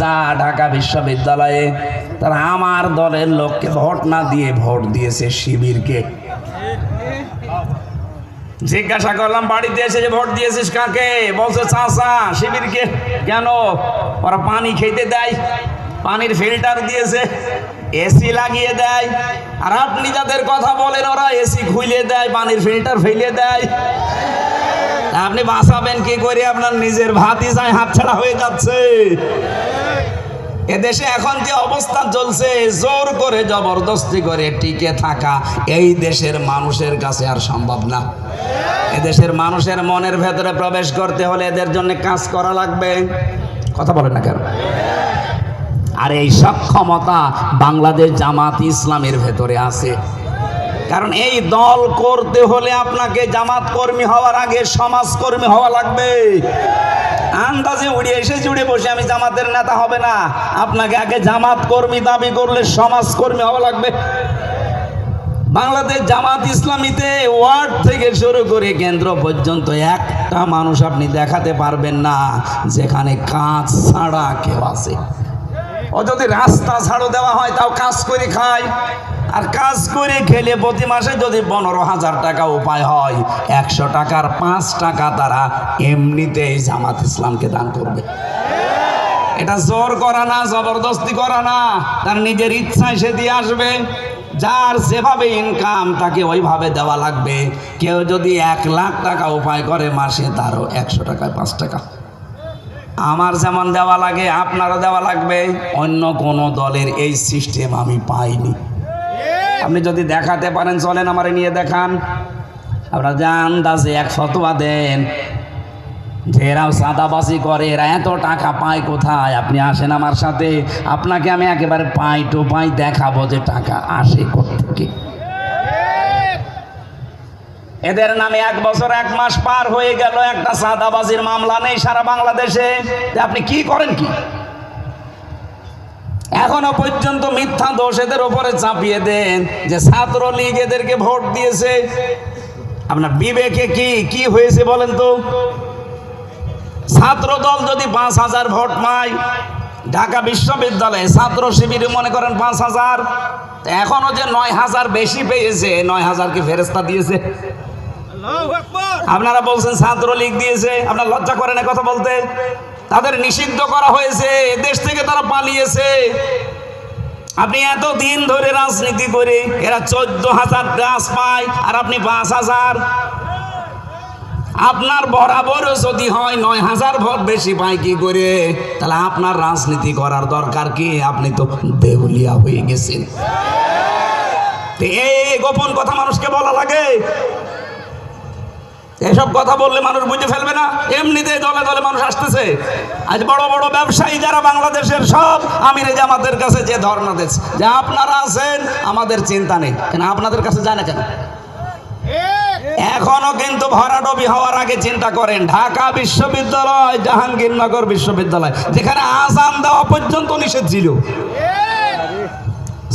যা ঢাকা বিশ্ববিদ্যালয়ে তারা আমার দলের লোককে ভোট না দিয়ে ভোট দিয়েছে শিবিরকে। জিজ্ঞাসা করলাম, বাড়িতে এসে যে ভোট দিয়েছিস কাকে? বলছে চাষা শিবিরকে কেন? ওরা পানি খেতে দেয়, পানির ফিল্টার দিয়েছে, এসি লাগিয়ে দেয়। আর আপনি যাদের কথা বলেন, ওরা এসি খুলে দেয়, পানির ফিল্টার ফেলে দেয়। আপনি বাঁচাবেন কি করে? আপনার নিজের ভাতই চাই হাত ছাড়া হয়ে যাচ্ছে। এদেশে এখন যে অবস্থা চলছে, জোর করে জবরদস্তি করে টিকে থাকা এই দেশের মানুষের কাছে আর সম্ভব না। এদেশের মানুষের মনের ভেতরে প্রবেশ করতে হলে এদের জন্য কাজ করা লাগবে। কথা বলে না কেন? আর এই সক্ষমতা বাংলাদেশ জামাত ইসলামের ভেতরে আছে। কারণ এই দল করতে হলে আপনাকে জামাত কর্মী হওয়ার আগে সমাজকর্মী হওয়া লাগবে। আন্দাজে উড়ে এসে জুড়ে বসে আমি জামাতের নেতা হবে না। আপনাকে আগে জামাত কর্মী দাবি করলে সমাজকর্মী হওয়া লাগবে। বাংলাদেশ জামাত ইসলামীতে ওয়ার্ড থেকে শুরু করে কেন্দ্র পর্যন্ত একটা মানুষ আপনি দেখাতে পারবেন না, যেখানে কাজ ছাড়া কেউ আছে। ও যদি রাস্তা ছাড়ো দেওয়া হয়, তাও কাজ করে খায়। আর কাজ করে খেলে প্রতি মাসে যদি পনেরো হাজার টাকা উপায় হয়, একশো টাকার পাঁচ টাকা তারা এমনিতেই জামাত ইসলামকে দান করবে। এটা জোর করা না, জবরদস্তি করা না, তার নিজের ইচ্ছায় সে দিয়ে আসবে। যার যেভাবে ইনকাম তাকে ওইভাবে দেওয়া লাগবে। কেউ যদি এক লাখ টাকা উপায় করে মাসে, তারও একশো টাকায় পাঁচ টাকা। আমার যেমন দেওয়া লাগে, আপনারও দেওয়া লাগবে। অন্য কোনো দলের এই সিস্টেম আমি পাইনি। আপনি যদি দেখাতে পারেন, চলেন আমারে নিয়ে দেখান। আপনারা যে আন্দাজে এক ফতোয়া দেন। যে এরাও সাদাবাসি করে, এরা এত টাকা পায় কোথায়? আপনি আসেন আমার সাথে। আপনাকে আমি একেবারে পাই টু পাই দেখাবো যে টাকা আসে কোথেকে এদের নামে এক বছর এক মাস পার হয়ে গেল, একটা সাদাবাজির মামলা নেই সারা বাংলাদেশে। আপনি কি করেন কি? এখনও পর্যন্ত মিথ্যা দোষ এদের ওপরে চাপিয়ে দেন যে ছাত্রলীগ এদেরকে ভোট দিয়েছে। আপনার বিবেকে কি কি হয়েছে বলেন তো? ছাত্র দল যদি পাঁচ হাজার ভোট পায় ঢাকা বিশ্ববিদ্যালয়ে ছাত্র শিবিরে মনে করেন পাঁচ হাজার এখনও যে নয় হাজার বেশি পেয়েছে নয় হাজার কি ফেরেস্তা দিয়েছে? আপনারা বলছেন ছাত্রলীগ দিয়েছে আপনার লজ্জা করেন কথা বলতে? তাদের নিষিদ্ধ করা হয়েছে, দেশ থেকে তারা পালিয়েছে। আপনি এত দিন ধরে রাজনীতি করে, এরা চোদ্দ হাজার গাছ পায়, আর আপনি পাঁচ হাজার। আপনার বরাবরও যদি হয়, নয় হাজার ভোট বেশি পায় কি করে? তাহলে আপনার রাজনীতি করার দরকার কি? আপনি তো দেউলিয়া হয়ে গেছেন। এই গোপন কথা মানুষকে বলা লাগে। এসব কথা বললে মানুষ বুঝে ফেলবে না। এমনিতে দলে দলে মানুষ আসতেছে। আজ বড় বড় ব্যবসায়ী যারা বাংলাদেশের সব, আমিরে জামাতের কাছে যে ধর্ণা দিচ্ছে, যে আপনারা আছেন, আমাদের চিন্তা নেই। কেন আপনাদের কাছে যায় না কেন? এখনও কিন্তু ভরাডবি হওয়ার আগে চিন্তা করেন, ঢাকা বিশ্ববিদ্যালয় জাহাঙ্গীরনগর বিশ্ববিদ্যালয়, যেখানে আজান দেওয়া পর্যন্ত নিষেধ ছিল।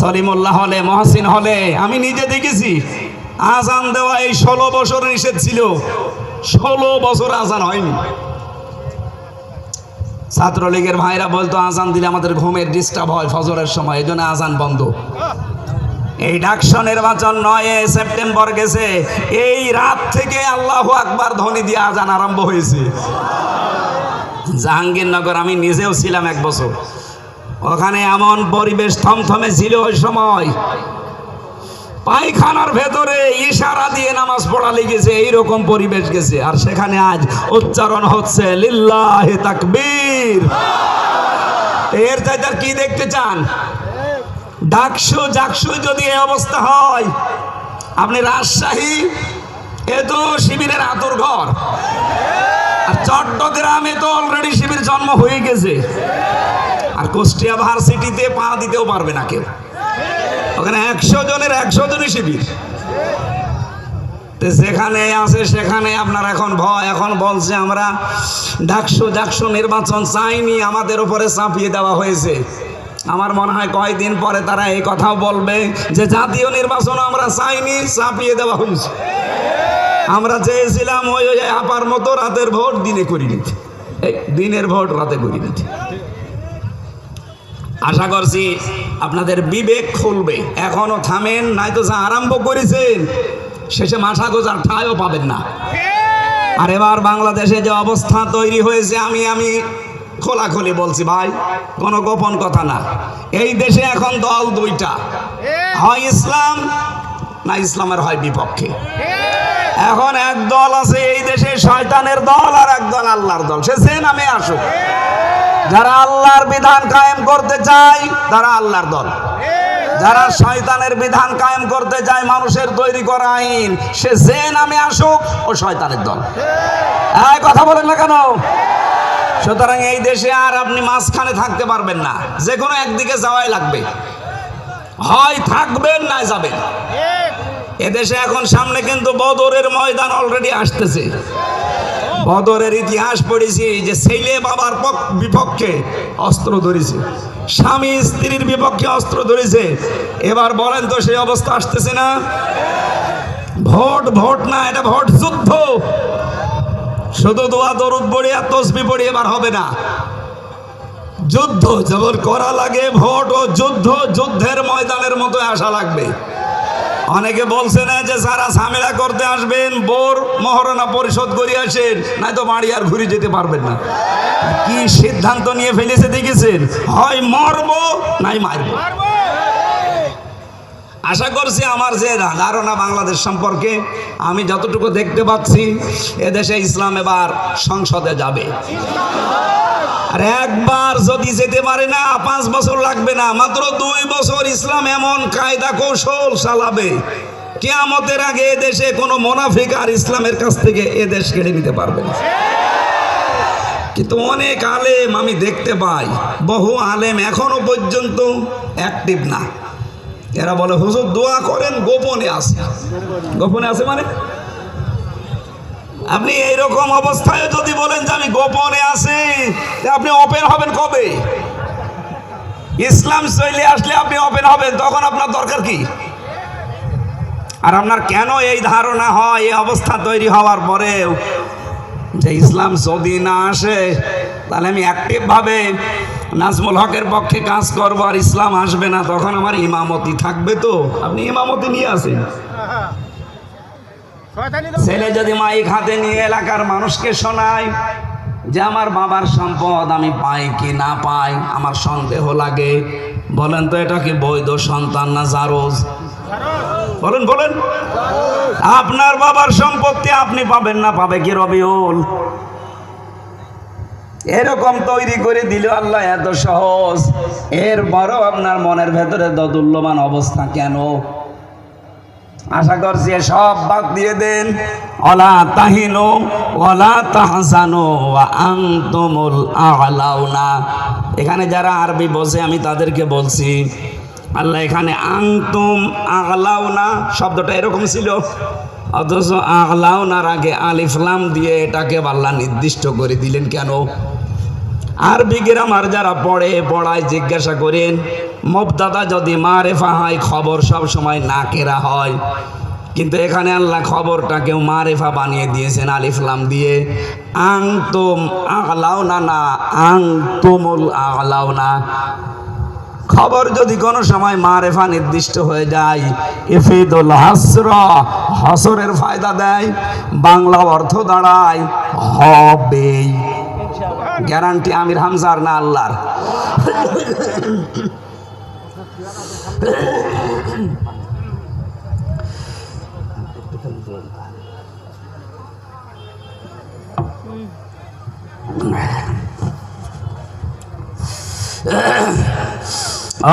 সলিমুল্লাহ হলে, মহসিন হলে, আমি নিজে দেখেছি। আজান দেওয়া এই ষোলো বছর নিষেধ ছিল। ষোলো বছর আজান হয়নি। ছাত্রলীগের ভাইরা বলতো, আজান দিলে আমাদের ঘুমের ডিস্টার্ব হয় ফজরের সময় এই জন্য আজান বন্ধ। এই ডাকসন নির্বাচন নয় সেপ্টেম্বর গেছে। এই রাত থেকে আল্লাহ আকবার ধ্বনি দিয়ে আজান আরম্ভ হয়েছে। জাহাঙ্গীরনগর আমি নিজেও ছিলাম এক বছর। ওখানে এমন পরিবেশ থমথমে ছিল ওই সময়। পায়খানার ভেতরে ইশারা দিয়ে নামাজ পড়া লেগেছে, এইরকম পরিবেশ গেছে। আর সেখানে আজ উচ্চারণ হচ্ছে, লিল্লাহ তাকবীর। এর চাইতে কি দেখতে চান? ডাকসু জাকসু যদি এই অবস্থা হয়, আপনি রাজশাহী, এ তো শিবিরের আতর ঘর। আর চট্টগ্রামে তো অলরেডি শিবির জন্ম হয়ে গেছে। আর কুষ্টিয়া ভার্সিটিতে পা দিতেও পারবে না কেউ। ওখানে একশো জনের একশো জনই শিবির। যেখানে আছে সেখানে আপনার এখন ভয়, এখন বলছে আমরা ডাকসু ডাকসু নির্বাচন চাইনি, আমাদের উপরে চাপিয়ে দেওয়া হয়েছে। আমার মনে হয় কয়েকদিন পরে তারা এই কথাও বলবে যে জাতীয় নির্বাচন আমরা চাইনি, চাপিয়ে দেওয়া হয়েছে। আমরা চেয়েছিলাম ওই ওই আপার মতো রাতের ভোট দিনে করি নিতে এই দিনের ভোট রাতে করি নিতে আশা করছি আপনাদের বিবেক খুলবে। এখনও থামেন নাই তো যা আরম্ভ করেছেন, শেষে মাথা গোজার ঠায়ও পাবেন না। আর এবার বাংলাদেশে যে অবস্থা তৈরি হয়েছে, আমি আমি খোলাখুলি বলছি ভাই, কোনো গোপন কথা না। এই দেশে এখন দল দুইটা, হয় ইসলাম না ইসলামের হয় বিপক্ষে। এখন এক দল আছে, এই দেশে শয়তানের দল আর এক দল আল্লাহর দল। সে যে নামে আসুক। যারা আল্লাহর বিধান কায়েম করতে চায়, তারা আল্লাহর দল। যারা শয়তানের বিধান কায়েম করতে চায়, মানুষের তৈরি করা আইন, সে যে নামে আসুক, ও শয়তানের দল। হ্যাঁ কথা বলেন না কেন? সুতরাং এই দেশে আর আপনি মাঝখানে থাকতে পারবেন না। যে কোনো একদিকে যাওয়াই লাগবে। হয় থাকবেন না যাবেন। এদেশে এখন সামনে কিন্তু বদরের ময়দান অলরেডি আসতেছে। বদরের ইতিহাস পড়েছি যে ছেলে বাবার পক- বিপক্ষে অস্ত্র ধরেছে। স্বামী স্ত্রীর বিপক্ষে অস্ত্র ধরেছে। এবার বলেন তো সেই অবস্থা আসতেছে না? ভোট ভোট না, এটা ভোট যুদ্ধ। শুধু দোয়া দরুদ পড়ি আর তসবি পড়ি এবার হবে না। যুদ্ধ যেমন করা লাগে, ভোট ও যুদ্ধ যুদ্ধের ময়দানের মতো আসা লাগবে। অনেকে বলছে না যে সারা ঝামেলা করতে আসবেন, বোর মহারণা পরিশোধ করে আসেন নাই তো বাড়ি আর ঘুরে যেতে পারবেন না। কি সিদ্ধান্ত নিয়ে ফেলেছে দেখেছেন? হয় মরবো নাই মারবো। আশা করছি আমার যে ধারণা বাংলাদেশ সম্পর্কে, আমি যতটুকু দেখতে পাচ্ছি, এদেশে ইসলাম এবার সংসদে যাবে। আর একবার যদি যেতে পারে না, পাঁচ বছর লাগবে না, মাত্র দুই বছর ইসলাম এমন কায়দা কৌশল চালাবে। কেয়ামতের আগে এ দেশে কোনো মোনাফিক আর ইসলামের কাছ থেকে এ দেশ কেড়ে নিতে পারবে না। কিন্তু অনেক আলেম আমি দেখতে পাই, বহু আলেম এখনও পর্যন্ত অ্যাক্টিভ না। এরা বলে, হুজুর, দোয়া করেন, গোপনে আছে। গোপনে আছে মানে? আপনি এইরকম অবস্থায় যদি বলেন যে আমি গোপনে আছি আপনি ওপেন হবেন কবে? ইসলাম চলে আসলে আপনি ওপেন হবেন, তখন আপনার দরকার কি? আর আপনার কেন এই ধারণা হয়, এই অবস্থা তৈরি হওয়ার পরেও? যে ইসলাম যদি না আসে, তাহলে আমি অ্যাক্টিভভাবে নাজমুল হকের পক্ষে কাজ করব, আর ইসলাম আসবে না, তখন আমার ইমামতি থাকবে তো? আপনি ইমামতি নিয়ে আসেন। ছেলে যদি মাইক হাতে নিয়ে এলাকার মানুষকে শোনায় যে আমার বাবার সম্পদ আমি পাই কি না পাই, আমার সন্দেহ লাগে। বলেন তো এটা কি বৈধ সন্তান না জারোজ? বলেন বলেন। আপনার বাবার সম্পত্তি আপনি পাবেন না, পাবে কি রবিউল? এরকম তৈরি করে দিল আল্লাহ, এত সহজ। এর বড় আপনার মনের ভেতরে দদুল্যমান অবস্থা কেন? আশা করছি সব বাদ দিয়ে দেন। অলা তাহিনো অলা তাহসানো আংতুমুল আলাউনা। এখানে যারা আরবি বসে আমি তাদেরকে বলছি, আল্লাহ এখানে আংতুম আগলাউনা শব্দটা এরকম ছিল। অথচ আগলাউনার আগে আলিফলাম দিয়ে এটাকে আল্লাহ নির্দিষ্ট করে দিলেন কেন? আরবি গ্রামার যারা পড়ে, পড়ায় জিজ্ঞাসা করেন, মবদাদা যদি মারেফা হয়, খবর সব সময় না কেরা হয়। কিন্তু এখানে আল্লাহ খবরটাকেও মারেফা বানিয়ে দিয়েছেন আলিফলাম দিয়ে। আং তুম আগলাও না না আং তুমুল আগলাও না খবর যদি কোনো সময় মারেফা নির্দিষ্ট হয়ে যায়, ইফিদুল হাসর হসরের ফায়দা দেয়। বাংলা অর্থ দাঁড়ায় হবেই গ্যারান্টি আমির হামজার না আল্লাহর।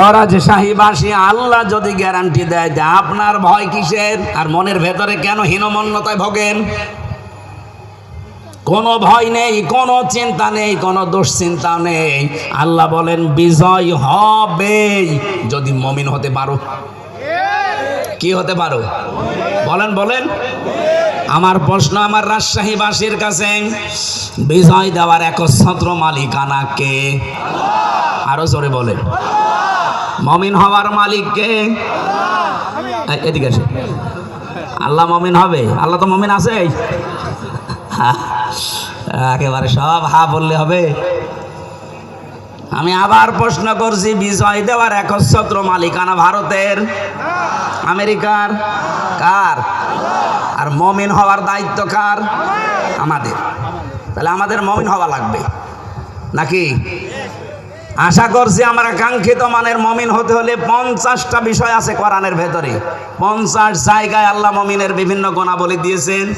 ওরা আল্লাহ যদি গ্যারান্টি দেয় যে আপনার ভয় কিসের? আর মনের ভেতরে কেন হীনমন্যতায় ভোগেন? কোনো ভয় নেই, কোনো চিন্তা নেই, কোনো দুশ্চিন্তা নেই। আল্লাহ বলেন, বিজয় হবে। যদি মমিন হতে পারো। কি হতে পারো? বলেন বলেন। আমার প্রশ্ন আমার রাজশাহীবাসীর কাছে, বিজয় দেওয়ার একচ্ছত্র মালিকানা কে? আরও জোরে বলেন। মমিন হওয়ার মালিক কে? এদিকে আল্লাহ মমিন হবে? আল্লাহ তো মমিন আছে একেবারে সব হা বললে হবে। আমি আবার প্রশ্ন করছি, বিজয় দেওয়ার একচ্ছত্র মালিকানা ভারতের, আমেরিকার কার? আর মমিন হওয়ার দায়িত্ব কার? আমাদের। তাহলে আমাদের মমিন হওয়া লাগবে। নাকি? আশা করছি আমরা কাঙ্ক্ষিত মানের মমিন হতে হলে পঞ্চাশটা বিষয় আছে কোরআনের ভেতরে। পঞ্চাশ জায়গায় আল্লাহ মমিনের বিভিন্ন গুণাবলী দিয়েছেন।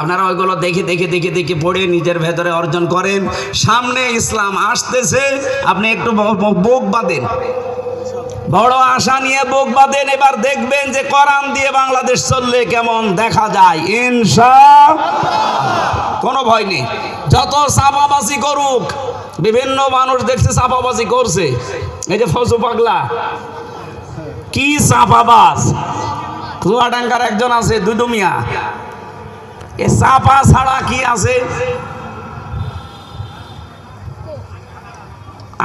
আপনারা ওইগুলো দেখে দেখে দেখে দেখে পড়ে নিজের ভেতরে অর্জন করেন। সামনে ইসলাম আসতেছে। আপনি একটু বুক বাঁধেন। বড় আশা নিয়ে বুক বাঁধেন। এবার দেখবেন যে করান দিয়ে বাংলাদেশ চললে কেমন দেখা যায়। ইনশা কোনো ভয় নেই। যত চাপাবাজি করুক, বিভিন্ন মানুষ দেখছে চাপাবাজি করছে। এই যে ফসু পাগলা। কি চাপাবাজ চুয়াডাঙ্গার একজন আছে দুদু মিয়া এ চাপা ছাড়া কি আছে?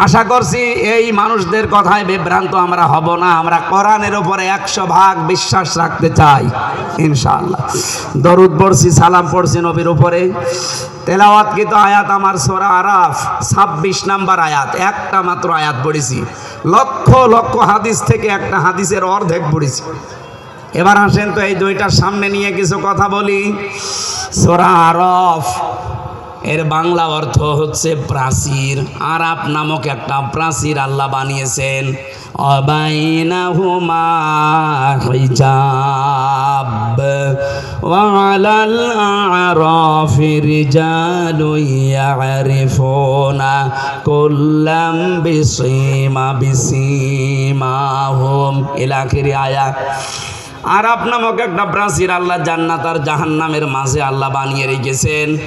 আশা করছি এই মানুষদের কথায় বিভ্রান্ত আমরা হব না। আমরা কোরআনের উপরে একশো ভাগ বিশ্বাস রাখতে চাই, ইনশাআল্লাহ। দরুদ পড়ছি, সালাম পড়ছি নবীর উপরে। তেলাওয়াতকৃত আয়াত আমার সোরা আরাফ? ছাব্বিশ নাম্বার আয়াত, একটা মাত্র আয়াত পড়েছি। লক্ষ লক্ষ হাদিস থেকে একটা হাদিসের অর্ধেক পড়েছি। এবার আসেন তো এই দুইটার সামনে নিয়ে কিছু কথা বলি। সোরা আরফ, এর বাংলা অর্থ হচ্ছে প্রাচীর। আরাপ নামক একটা প্রাচীর আল্লাহ বানিয়েছেন। অবাইনা হুমা হিজাব ওয়ালাল আরাফি রিজালু ইয়ারিফুনা কুল্লাম বিসিমা বিসিমাহুম। ইলাখির আয়া আরাব নামক একটা প্রাচীর আল্লাহ জান্নাত আর জাহান্নামের মাঝে আল্লাহ বানিয়ে রেখেছেন।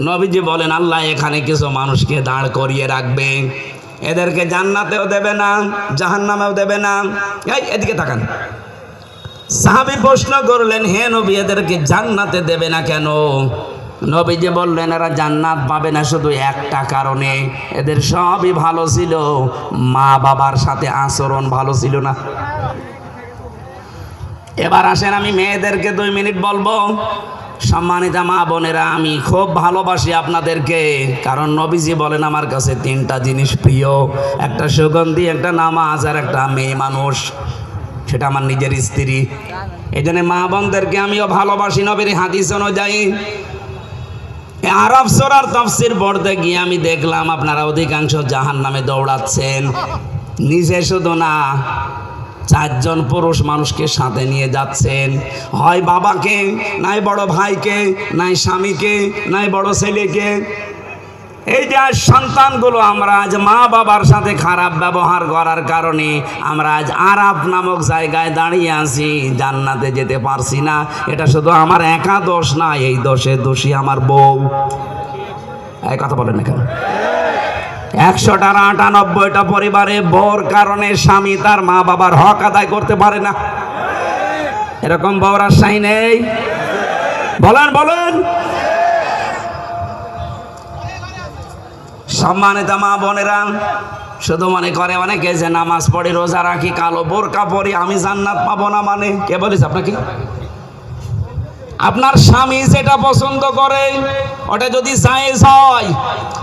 নবীজি বলেন, আল্লাহ এখানে কিছু মানুষকে দাঁড় করিয়ে রাখবে। এদেরকে জান্নাতেও দেবে না, জাহান্নামেও দেবে না। এই, এদিকে তাকান। সাহাবি প্রশ্ন করলেন, হে নবী, এদেরকে জান্নাতে দেবে না কেন? নবীজি বললেন, এরা জান্নাত পাবে না শুধু একটা কারণে। এদের সবই ভালো ছিল। মা বাবার সাথে আচরণ ভালো ছিল না। এবার আসেন আমি মেয়েদেরকে দুই মিনিট বলব। সম্মানিতা মা বোনেরা, আমি খুব ভালোবাসি আপনাদেরকে, কারণ নবীজি বলেন, আমার কাছে তিনটা জিনিস প্রিয়, একটা সুগন্ধি, একটা নামাজ, আর একটা মেয়ে মানুষ। সেটা আমার নিজের স্ত্রী। এই জন্য মা বোনদেরকে আমিও ভালোবাসি নবীর হাদিস অনুযায়ী। আরব সোরার তফসির পড়তে গিয়ে আমি দেখলাম, আপনারা অধিকাংশ জাহান নামে দৌড়াচ্ছেন। নিজে শুধু না চারজন পুরুষ মানুষকে সাথে নিয়ে যাচ্ছেন। হয় বাবাকে, নাই বড় ভাইকে, নাই স্বামীকে, নাই বড় ছেলেকে। এই যে আজ সন্তানগুলো আমরা আজ মা বাবার সাথে খারাপ ব্যবহার করার কারণে আমরা আজ আরাপ নামক জায়গায় দাঁড়িয়ে আছি, জান্নাতে যেতে পারছি না। এটা শুধু আমার একা দোষ না, এই দোষে দোষী আমার বউ। এই কথা বলেন না কেন? একশোটার আটানব্বইটা পরিবারে বউর কারণে স্বামী তার মা বাবার হক আদায় করতে পারে না। এরকম বউর আশাই নেই। বলেন বলেন। সম্মানিত মা বোনেরা, শুধু মনে করে অনেকে যে নামাজ পড়ি রোজা রাখি, কালো বোরকা পরি, আমি জান্নাত পাবো না মানে? কে বলিস আপনাকে? আপনার স্বামী যেটা পছন্দ করে, ওটা যদি জায়েজ হয়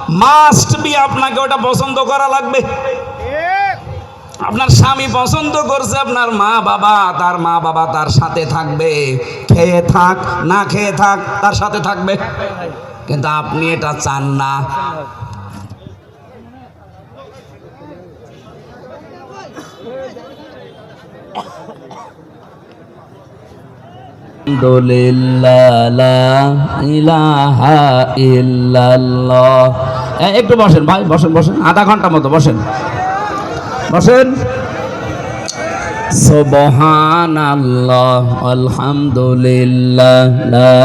মাস্ট বি আপনাকে ওটা পছন্দ করা লাগবে। আপনার স্বামী পছন্দ করছে, আপনার মা বাবা, তার মা বাবা তার সাথে থাকবে। খেয়ে থাক, না খেয়ে থাক, তার সাথে থাকবে। কিন্তু আপনি এটা চান না। একটু বসেন ভাই, বসেন বসেন। আধা ঘণ্টা মতো, বসেন। বসেন। সুবহান আলহামদুলিল্লাহ লা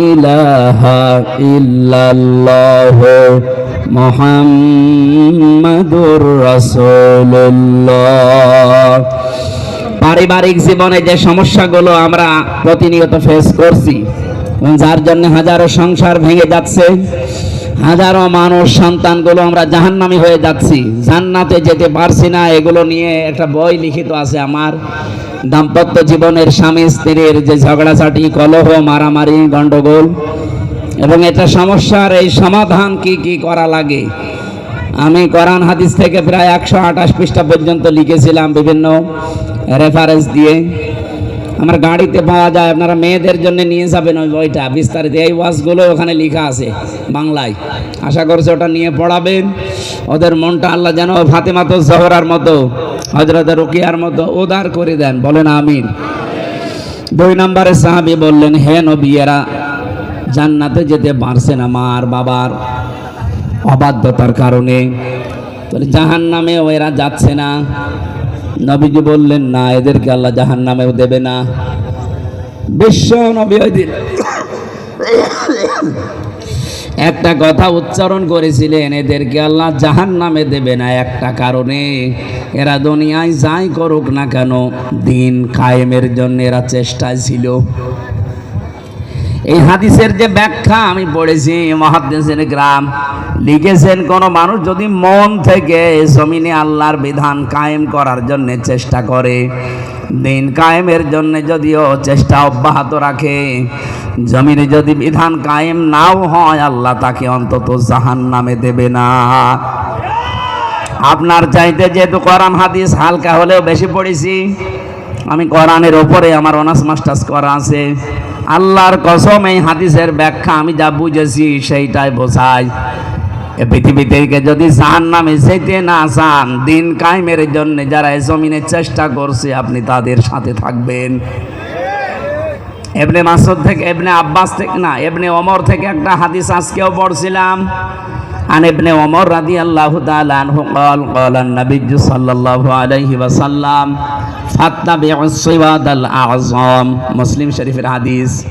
ইলাহা ইল্লাল্লাহ, মুহাম্মাদুর রাসূলুল্লাহ। পারিবারিক জীবনে যে সমস্যাগুলো আমরা প্রতিনিয়ত ফেস করছি যার জন্য হাজারো সংসার ভেঙে যাচ্ছে, হাজারো মানুষ সন্তানগুলো আমরা জাহান্নামি হয়ে যাচ্ছি, জান্নাতে যেতে পারছি না, এগুলো নিয়ে একটা বই লিখিত আছে আমার। দাম্পত্য জীবনের স্বামী স্ত্রীর যে ঝগড়াঝাটি, কলহ, মারামারি গণ্ডগোল এবং এটা সমস্যার এই সমাধান কি কি করা লাগে? আমি কোরআন হাদিস থেকে প্রায় একশো আঠাশ পৃষ্ঠা পর্যন্ত লিখেছিলাম বিভিন্ন রেফারেন্স দিয়ে। আমার গাড়িতে পাওয়া যায়, আপনারা মেয়েদের জন্য নিয়ে যাবেন ওই বইটা, বিস্তারিত। এই ওয়াজগুলো ওখানে লেখা আছে বাংলায়। আশা করছি ওটা নিয়ে পড়াবেন। ওদের মনটা আল্লাহ যেন ফাতেমা তো জহরার মতো হজরত রুকিয়ার মতো উদার করে দেন। বলেন আমিন। দুই নম্বরে সাহাবি বললেন, হে নবীরা জান্নাতে যেতে পারছে না মার বাবার অবাধ্যতার কারণে। জাহান নামেও এরা যাচ্ছে না। নবীজি বললেন, না, এদেরকে আল্লাহ জাহান নামেও দেবে না। বিশ্ব নবী একটা কথা উচ্চারণ করেছিলেন, এদেরকে আল্লাহ জাহান নামে দেবে না একটা কারণে। এরা দুনিয়ায় যাই করুক না কেন, দিন কায়েমের জন্য এরা চেষ্টায় ছিল। এই হাদিসের যে ব্যাখ্যা আমি পড়েছি মহাদেশের গ্রাম, লিখেছেন কোন মানুষ যদি মন থেকে জমিনে আল্লাহর বিধান কায়েম করার জন্য চেষ্টা করে, দিন কায়েমের জন্য যদিও চেষ্টা অব্যাহত রাখে, জমিনে যদি বিধান কায়েম নাও হয়, আল্লাহ তাকে অন্তত জাহান নামে দেবে না। আপনার চাইতে যেহেতু কোরআন হাদিস হালকা হলেও বেশি পড়েছি, আমি কোরআনের ওপরে আমার অনার্স মাস্টার্স করা আছে আল্লাহর কসম এই হাদিসের ব্যাখ্যা আমি যা বুঝেছি সেইটাই বোঝাই এ পৃথিবী থেকে যদি জাহান নামে যেতে না চান, দিন কায়েমের জন্য যারা এই জমিনে চেষ্টা করছে, আপনি তাদের সাথে থাকবেন। এবনে মাসুদ থেকে এবনে আব্বাস থেকে না এবনে অমর থেকে একটা হাদিস আজকেও পড়ছিলাম। عن ابن عمر رضي الله تعالى عنه قال قال النبي صلى الله عليه وسلم فاتبعوا الصواد الأعظم مسلم شريف الحديث